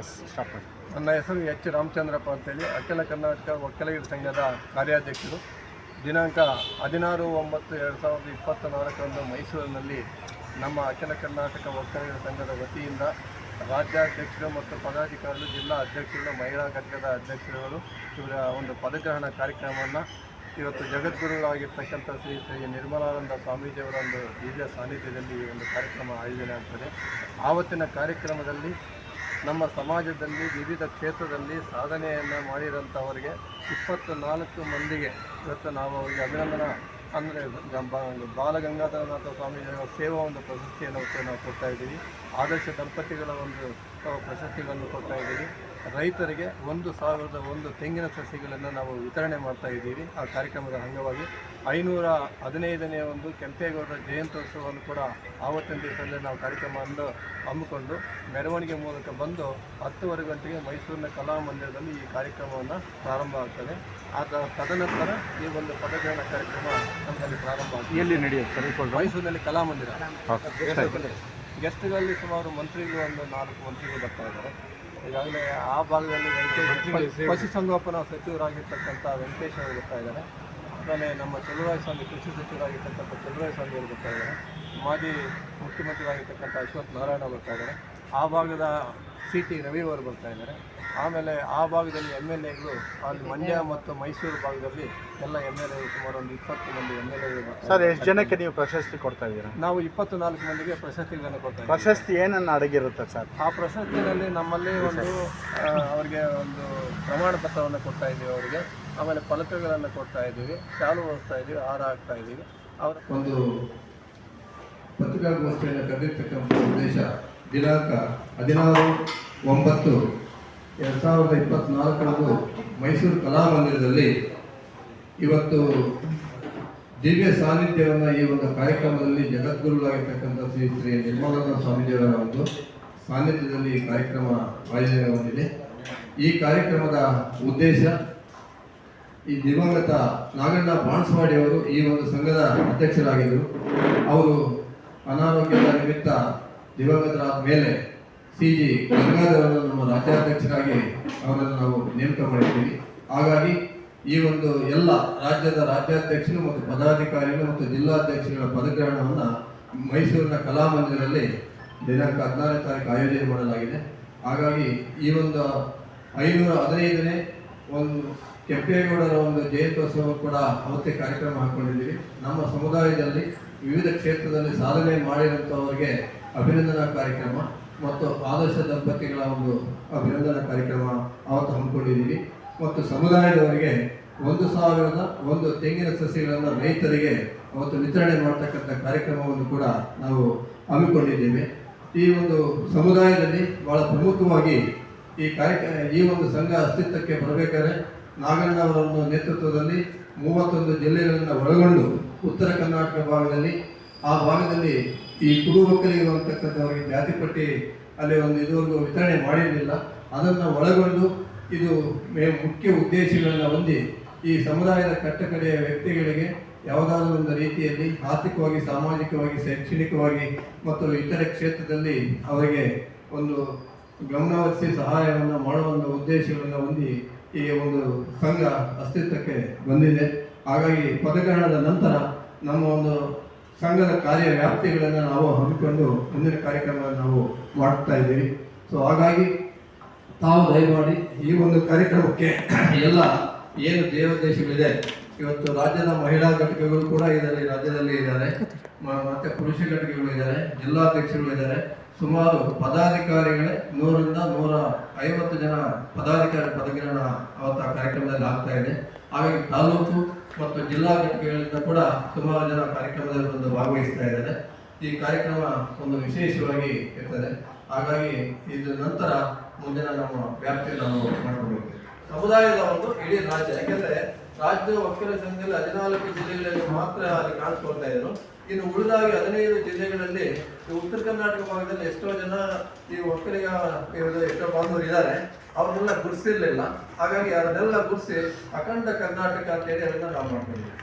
S ನನ್ನ ಹೆಸರು H. Ramachandrappa ಅಂತೇಳಿ. ಅಖಿಲ ಕರ್ನಾಟಕ ಒಕ್ಕಲಿಗರ ಸಂಘದ ಕಾರ್ಯಾಧ್ಯಕ್ಷರು. ದಿನಾಂಕ ಹದಿನಾರು ಒಂಬತ್ತು ಎರಡು ಸಾವಿರದ ಇಪ್ಪತ್ತ ನಾಲ್ಕರಂದು ಮೈಸೂರಿನಲ್ಲಿ ನಮ್ಮ ಅಖಿಲ ಕರ್ನಾಟಕ ಒಕ್ಕಲಿಗರ ಸಂಘದ ವತಿಯಿಂದ ರಾಜ್ಯಾಧ್ಯಕ್ಷರು ಮತ್ತು ಪದಾಧಿಕಾರಿಗಳು, ಜಿಲ್ಲಾ ಅಧ್ಯಕ್ಷರು, ಮಹಿಳಾ ಘಟಕದ ಅಧ್ಯಕ್ಷರುಗಳು ಇವರ ಒಂದು ಪದಗ್ರಹಣ ಕಾರ್ಯಕ್ರಮವನ್ನು ಇವತ್ತು ಜಗದ್ಗುರುಗಳಾಗಿರ್ತಕ್ಕಂಥ ಶ್ರೀ ಶ್ರೀ ನಿರ್ಮಲಾನಂದ ಸ್ವಾಮೀಜಿಯವರ ಒಂದು ದಿವ್ಯ ಸಾನ್ನಿಧ್ಯದಲ್ಲಿ ಒಂದು ಕಾರ್ಯಕ್ರಮ ಆಯೋಜನೆ ಆಗ್ತದೆ. ಆವತ್ತಿನ ಕಾರ್ಯಕ್ರಮದಲ್ಲಿ ನಮ್ಮ ಸಮಾಜದಲ್ಲಿ ವಿವಿಧ ಕ್ಷೇತ್ರದಲ್ಲಿ ಸಾಧನೆಯನ್ನು ಮಾಡಿರೋಂಥವರಿಗೆ ಇಪ್ಪತ್ತು ನಾಲ್ಕು ಮಂದಿಗೆ ಇವತ್ತು ನಾವು ಅವರಿಗೆ ಅಭಿನಂದನ. ಅಂದರೆ ಬಾಲಗಂಗಾಧರನಾಥ ಸ್ವಾಮೀಜಿಯವರ ಸೇವಾ ಒಂದು ಪ್ರಶಸ್ತಿಯನ್ನು ನಾವು ಕೊಡ್ತಾ ಇದ್ದೀವಿ. ಆದರ್ಶ ದಂಪತಿಗಳ ಒಂದು ಪ್ರಶಸ್ತಿಗಳನ್ನು ಕೊಡ್ತಾ ಇದ್ದೀವಿ. ರೈತರಿಗೆ ಒಂದು ಸಾವಿರದ ಒಂದು ತೆಂಗಿನ ಸಸಿಗಳನ್ನು ನಾವು ವಿತರಣೆ ಮಾಡ್ತಾ ಇದ್ದೀವಿ. ಆ ಕಾರ್ಯಕ್ರಮದ ಅಂಗವಾಗಿ ಐನೂರ ಹದಿನೈದನೇ ಒಂದು ಕೆಂಪೇಗೌಡರ ಜಯಂತ್ಯೋತ್ಸವವನ್ನು ಕೂಡ ಆವತ್ತಿನ ದಿವಸದಲ್ಲಿ ನಾವು ಕಾರ್ಯಕ್ರಮವನ್ನು ಹಮ್ಮಿಕೊಂಡು ಮೆರವಣಿಗೆ ಮೂಲಕ ಬಂದು ಹತ್ತುವರೆ ಗಂಟೆಗೆ ಮೈಸೂರಿನ ಕಲಾಮಂದಿರದಲ್ಲಿ ಈ ಕಾರ್ಯಕ್ರಮವನ್ನು ಪ್ರಾರಂಭ ಆಗ್ತದೆ. ಆದ ತದನಂತರ ಈ ಒಂದು ಪದಗ್ರಹಣ ಕಾರ್ಯಕ್ರಮ ನಮ್ಮಲ್ಲಿ ಪ್ರಾರಂಭ ಆಗ್ತದೆ. ಎಲ್ಲಿ ನಡೆಯುತ್ತೆ ಮೈಸೂರಿನಲ್ಲಿ ಕಲಾಮಂದಿರ ಗೆಸ್ಟ್ಗಳಲ್ಲಿ ಸುಮಾರು ಮಂತ್ರಿಗಳು ಒಂದು ನಾಲ್ಕು ಮಂತ್ರಿಗಳು ಬರ್ತಾ ಇದ್ದಾರೆ. ಈಗಾಗಲೇ ಆ ಭಾಗದಲ್ಲಿ ವೆಂಕಟೇಶ್ ಪಶುಸಂಗೋಪನಾ ಸಚಿವರಾಗಿರ್ತಕ್ಕಂಥ ವೆಂಕಟೇಶ್ ಅವರು ಬರ್ತಾ ಇದ್ದಾರೆ. ಆಮೇಲೆ ನಮ್ಮ ಚಲುವರಾಯ ಸ್ವಾಮಿ ಕೃಷಿ ಸಚಿವರಾಗಿರ್ತಕ್ಕಂಥ ಚಲುವರಾಯ ಸ್ವಾಮಿ ಅವರು ಬರ್ತಾ ಇದ್ದಾರೆ. ಮಾಜಿ ಮುಖ್ಯಮಂತ್ರಿಯಾಗಿರ್ತಕ್ಕಂಥ ಅಶ್ವಥ್ ನಾರಾಯಣ ಬರ್ತಾ ಇದ್ದಾರೆ. ಆ ಭಾಗದ ಸಿ ಟಿ ರವಿ ಅವರು ಬರ್ತಾ ಇದ್ದಾರೆ. ಆಮೇಲೆ ಆ ಭಾಗದಲ್ಲಿ ಎಂ ಎಲ್ ಎಗಳು ಅಲ್ಲಿ ಮಂಡ್ಯ ಮತ್ತು ಮೈಸೂರು ಭಾಗದಲ್ಲಿ ಎಲ್ಲ ಎಂ ಎಲ್ ಎ ಸುಮಾರು ಒಂದು ಇಪ್ಪತ್ತು ಮಂದಿ ಎಂ ಎಲ್ ಎಗಳು ಸರ್ ಎಷ್ಟು ಜನಕ್ಕೆ ನೀವು ಪ್ರಶಸ್ತಿ ಕೊಡ್ತಾ ಇದ್ದೀರಾ? ನಾವು ಇಪ್ಪತ್ತು ನಾಲ್ಕು ಮಂದಿಗೆ ಪ್ರಶಸ್ತಿಗಳನ್ನು ಕೊಡ್ತಾ ಪ್ರಶಸ್ತಿ ಏನನ್ನ ಅಡಗಿರುತ್ತೆ ಸರ್? ಆ ಪ್ರಶಸ್ತಿನಲ್ಲಿ ನಮ್ಮಲ್ಲಿ ಒಂದು ಅವರಿಗೆ ಒಂದು ಪ್ರಮಾಣ ಪತ್ರವನ್ನು ಕೊಡ್ತಾ ಇದ್ದೀವಿ ಅವರಿಗೆ. ಆಮೇಲೆ ಫಲಕಗಳನ್ನು ಕೊಡ್ತಾ ಇದ್ದೀವಿ. ಶಾಲು ಓದಿಸ್ತಾ ಇದ್ದೀವಿ ಹಾರ ಹಾಕ್ತಾ ಇದ್ದೀವಿ. ಅವರ ಒಂದು ಪತ್ರಿಕಾಗೋಷ್ಠಿಯನ್ನು ಕರೆದಿರ್ತಕ್ಕಂಥ ಉದ್ದೇಶ ದಿನಾಂಕ ಹದಿನಾರು ಒಂಬತ್ತು ಎರಡು ಸಾವಿರದ ಇಪ್ಪತ್ತ್ನಾಲ್ಕರಂದು ಮೈಸೂರು ಕಲಾಮಂದಿರದಲ್ಲಿ ಇವತ್ತು ದಿವ್ಯ ಸಾನ್ನಿಧ್ಯವನ್ನು ಈ ಒಂದು ಕಾರ್ಯಕ್ರಮದಲ್ಲಿ ಜಗದ್ಗುರುಗಳಾಗಿರ್ತಕ್ಕಂಥ ಶ್ರೀ ಶ್ರೀ ನಿರ್ಮಲಾನಂದ ಸ್ವಾಮೀಜಿಯವರ ಒಂದು ಸಾನ್ನಿಧ್ಯದಲ್ಲಿ ಈ ಕಾರ್ಯಕ್ರಮ ಆಯೋಜನೆ ಹೊಂದಿದೆ ಈ ಕಾರ್ಯಕ್ರಮದ ಉದ್ದೇಶ ಈ ದಿವಂಗತ ನಾಗಣ್ಣ ಬಾಣಸ್ವಾಡಿ ಅವರು ಈ ಒಂದು ಸಂಘದ ಅಧ್ಯಕ್ಷರಾಗಿದ್ದರು. ಅವರು ಅನಾರೋಗ್ಯದ ನಿಮಿತ್ತ ದಿವಂಗತರಾದ ಮೇಲೆ ಸಿ ಜಿ ಗಂಗಾಧರ ನಮ್ಮ ರಾಜ್ಯಾಧ್ಯಕ್ಷರಾಗಿ ಅವರನ್ನು ನಾವು ನೇಮಕ ಮಾಡಿದ್ದೀವಿ. ಹಾಗಾಗಿ ಈ ಒಂದು ಎಲ್ಲ ರಾಜ್ಯದ ರಾಜ್ಯಾಧ್ಯಕ್ಷರು ಮತ್ತು ಪದಾಧಿಕಾರಿಗಳು ಮತ್ತು ಜಿಲ್ಲಾಧ್ಯಕ್ಷರುಗಳ ಪದಗ್ರಹಣವನ್ನು ಮೈಸೂರಿನ ಕಲಾಮಂದಿರದಲ್ಲಿ ದಿನಾಂಕ ಹದಿನಾರನೇ ತಾರೀಕು ಆಯೋಜನೆ ಮಾಡಲಾಗಿದೆ. ಹಾಗಾಗಿ ಈ ಒಂದು ಐನೂರ ಹದಿನೈದನೇ ಒಂದು ಕೆಂಪೇಗೌಡರ ಒಂದು ಜಯಂತ್ಯೋತ್ಸವ ಕೂಡ ಅವತ್ತೇ ಕಾರ್ಯಕ್ರಮ ಹಾಕ್ಕೊಂಡಿದ್ದೀವಿ. ನಮ್ಮ ಸಮುದಾಯದಲ್ಲಿ ವಿವಿಧ ಕ್ಷೇತ್ರದಲ್ಲಿ ಸಾಧನೆ ಮಾಡಿರುವಂಥವರಿಗೆ ಅಭಿನಂದನಾ ಕಾರ್ಯಕ್ರಮ. ಮತ್ತು ಆದರ್ಶ ದಂಪತಿಗಳ ಒಂದು ಅಭಿನಂದನಾ ಕಾರ್ಯಕ್ರಮ ಅವತ್ತು ಹಮ್ಮಿಕೊಂಡಿದ್ದೀವಿ. ಮತ್ತು ಸಮುದಾಯದವರಿಗೆ ಒಂದು ಸಾವಿರದ ಒಂದು ತೆಂಗಿನ ಸಸಿಗಳನ್ನು ರೈತರಿಗೆ ಅವತ್ತು ವಿತರಣೆ ಮಾಡ್ತಕ್ಕಂಥ ಕಾರ್ಯಕ್ರಮವನ್ನು ಕೂಡ ನಾವು ಹಮ್ಮಿಕೊಂಡಿದ್ದೇವೆ. ಈ ಒಂದು ಸಮುದಾಯದಲ್ಲಿ ಬಹಳ ಪ್ರಮುಖವಾಗಿ ಈ ಕಾರ್ಯಕ್ರಮ ಈ ಒಂದು ಸಂಘ ಅಸ್ತಿತ್ವಕ್ಕೆ ಬರಬೇಕಾದ್ರೆ ನಾಗಣ್ಣ ಅವರ ನೇತೃತ್ವದಲ್ಲಿ ಮೂವತ್ತೊಂದು ಜಿಲ್ಲೆಗಳನ್ನು ಒಳಗೊಂಡು ಉತ್ತರ ಕರ್ನಾಟಕ ಭಾಗದಲ್ಲಿ ಆ ಭಾಗದಲ್ಲಿ ಈ ಕುರು ಒಕ್ಕಲಿಗರು ಜಾತಿ ಪಟ್ಟಿ ಅಲ್ಲಿ ಒಂದು ಇದುವರೆಗೂ ವಿತರಣೆ ಮಾಡಿರಲಿಲ್ಲ. ಅದನ್ನು ಒಳಗೊಂಡು ಇದು ಮುಖ್ಯ ಉದ್ದೇಶಗಳನ್ನು ಹೊಂದಿ ಈ ಸಮುದಾಯದ ಕಟ್ಟಕಡೆಯ ವ್ಯಕ್ತಿಗಳಿಗೆ ಯಾವುದಾದ್ರೂ ಒಂದು ರೀತಿಯಲ್ಲಿ ಆರ್ಥಿಕವಾಗಿ, ಸಾಮಾಜಿಕವಾಗಿ, ಶೈಕ್ಷಣಿಕವಾಗಿ ಮತ್ತು ಇತರೆ ಕ್ಷೇತ್ರದಲ್ಲಿ ಅವರಿಗೆ ಒಂದು ಗಮನವಹಿಸಿ ಸಹಾಯವನ್ನು ಒಂದು ಉದ್ದೇಶಗಳನ್ನು ಹೊಂದಿ ಈ ಒಂದು ಸಂಘ ಅಸ್ತಿತ್ವಕ್ಕೆ ಬಂದಿದೆ. ಹಾಗಾಗಿ ಪದಗ್ರಹಣದ ನಂತರ ನಮ್ಮ ಒಂದು ಸಂಘದ ಕಾರ್ಯ ವ್ಯಾಪ್ತಿಗಳನ್ನು ನಾವು ಹಮ್ಮಿಕೊಂಡು ಮುಂದಿನ ಕಾರ್ಯಕ್ರಮವನ್ನು ನಾವು ಮಾಡ್ತಾ ಇದ್ದೀವಿ ಸೊ ಹಾಗಾಗಿ ತಾವು ದಯಮಾಡಿ ಈ ಒಂದು ಕಾರ್ಯಕ್ರಮಕ್ಕೆ ಎಲ್ಲ ಏನು ದೇವದೇಶಗಳಿದೆ, ಇವತ್ತು ರಾಜ್ಯದ ಮಹಿಳಾ ಘಟಕಗಳು ಕೂಡ ಇದರಲ್ಲಿ ರಾಜ್ಯದಲ್ಲಿ ಇದ್ದಾರೆ. ಮತ್ತೆ ಪುರುಷ ಘಟಕಗಳು ಇದ್ದಾರೆ ಜಿಲ್ಲಾಧ್ಯಕ್ಷರು ಇದ್ದಾರೆ. ಸುಮಾರು ಪದಾಧಿಕಾರಿಗಳೇ ನೂರರಿಂದ ನೂರ ಐವತ್ತು ಜನ ಪದಾಧಿಕಾರಿ ಪದಗ್ರಹಣ ಅವತ್ತ ಕಾರ್ಯಕ್ರಮದಲ್ಲಿ ಆಗ್ತಾ ಇದೆ. ಹಾಗಾಗಿ ತಾಲೂಕು ಮತ್ತು ಜಿಲ್ಲಾ ಘಟಕಗಳಿಂದ ಕೂಡ ಸುಮಾರು ಜನ ಕಾರ್ಯಕ್ರಮದಲ್ಲಿ ಬಂದು ಭಾಗವಹಿಸ್ತಾ ಇದ್ದಾರೆ. ಈ ಕಾರ್ಯಕ್ರಮ ಒಂದು ವಿಶೇಷವಾಗಿ ಇರ್ತದೆ. ಹಾಗಾಗಿ ಇದು ನಂತರ ಮುಂದಿನ ನಮ್ಮ ವ್ಯಾಪ್ತಿಯನ್ನು ನಾವು ಮಾಡಿಕೊಳ್ಬೇಕು ಸಮುದಾಯದ ಒಂದು ಇಡೀ ರಾಜ್ಯ, ಯಾಕೆಂದ್ರೆ ರಾಜ್ಯ ಒಕ್ಕಲ ಸಂಘದಲ್ಲಿ ಹದಿನಾಲ್ಕು ಜಿಲ್ಲೆಗಳಲ್ಲಿ ಮಾತ್ರ ಅಲ್ಲಿ ಕಾಣಿಸ್ಕೊಳ್ತಾ ಇದ್ರು. ಇನ್ನು ಉಳಿದಾಗಿ ಹದಿನೈದು ಜಿಲ್ಲೆಗಳಲ್ಲಿ ಉತ್ತರ ಕರ್ನಾಟಕ ಭಾಗದಲ್ಲಿ ಎಷ್ಟೋ ಜನ ಈ ಒಕ್ಕಲಿಗ ಎಷ್ಟೋ ಬಾಂಧವರು ಇದ್ದಾರೆ. ಅವ್ರನ್ನೆಲ್ಲ ಗುರ್ಸಿರ್ಲಿಲ್ಲ ಹಾಗಾಗಿ ಅದನ್ನೆಲ್ಲ ಗುರ್ಸಿ ಅಖಂಡ ಕರ್ನಾಟಕ ಅಂತ ಹೇಳಿ ಅದನ್ನ ನಾವು ಮಾಡ್ಕೊಂಡಿದ್ದೀವಿ.